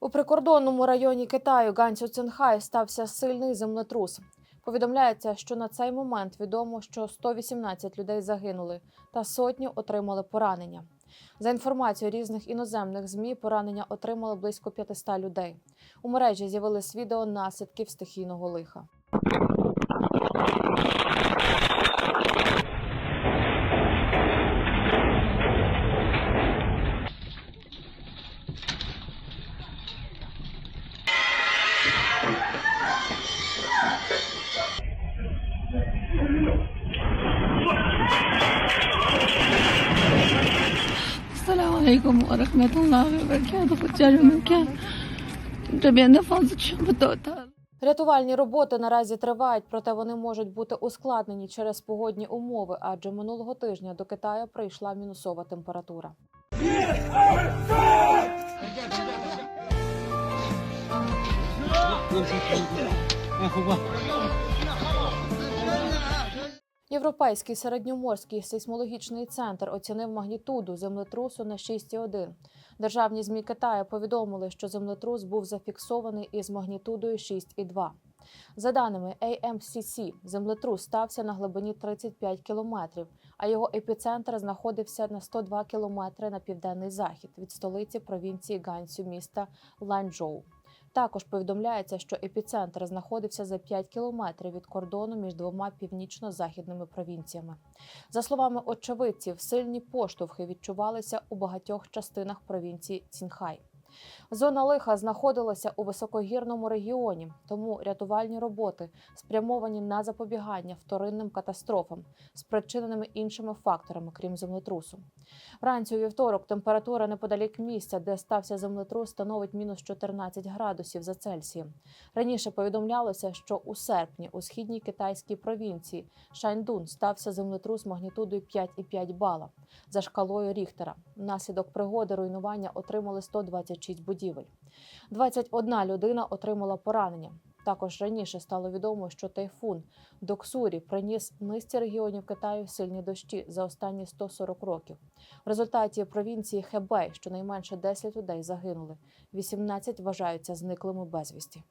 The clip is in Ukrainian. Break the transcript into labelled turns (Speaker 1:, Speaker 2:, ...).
Speaker 1: У прикордонному районі Китаю Ганцю Цинхай стався сильний землетрус. Повідомляється, що на цей момент відомо, що 118 людей загинули та сотні отримали поранення. За інформацією різних іноземних змі, поранення отримали близько 500 людей. У мережі з'явились відео наслідків стихійного лиха.
Speaker 2: Selamun Aleyküm ve Rahmetullahi ve
Speaker 1: Рятувальні роботи наразі тривають, проте вони можуть бути ускладнені через погодні умови, адже минулого тижня до Китаю прийшла мінусова температура. Європейський середньоморський сейсмологічний центр оцінив магнітуду землетрусу на 6,1. Державні змі Китаю повідомили, що землетрус був зафіксований із магнітудою 6,2. За даними AMCC, землетрус стався на глибині 35 кілометрів, а його епіцентр знаходився на 102 кілометри на південний захід від столиці провінції Ганцю міста Ланчжоу. Також повідомляється, що епіцентр знаходився за 5 кілометрів від кордону між двома північно-західними провінціями. За словами очевидців, сильні поштовхи відчувалися у багатьох частинах провінції Цінхай. Зона лиха знаходилася у високогірному регіоні, тому рятувальні роботи спрямовані на запобігання вторинним катастрофам, спричиненими іншими факторами, крім землетрусу. Вранці у вівторок температура неподалік місця, де стався землетрус, становить мінус 14 градусів за Цельсієм. Раніше повідомлялося, що у серпні у східній китайській провінції Шаньдун стався землетрус магнітудою 5,5 бала за шкалою Ріхтера. Внаслідок пригоди руйнування отримали 126 будівель. 21 людина отримала поранення. Також раніше стало відомо, що тайфун Доксурі приніс низці регіонів Китаю сильні дощі за останні 140 років. В результаті провінції Хебей щонайменше 10 людей загинули, 18 вважаються зниклими безвісті.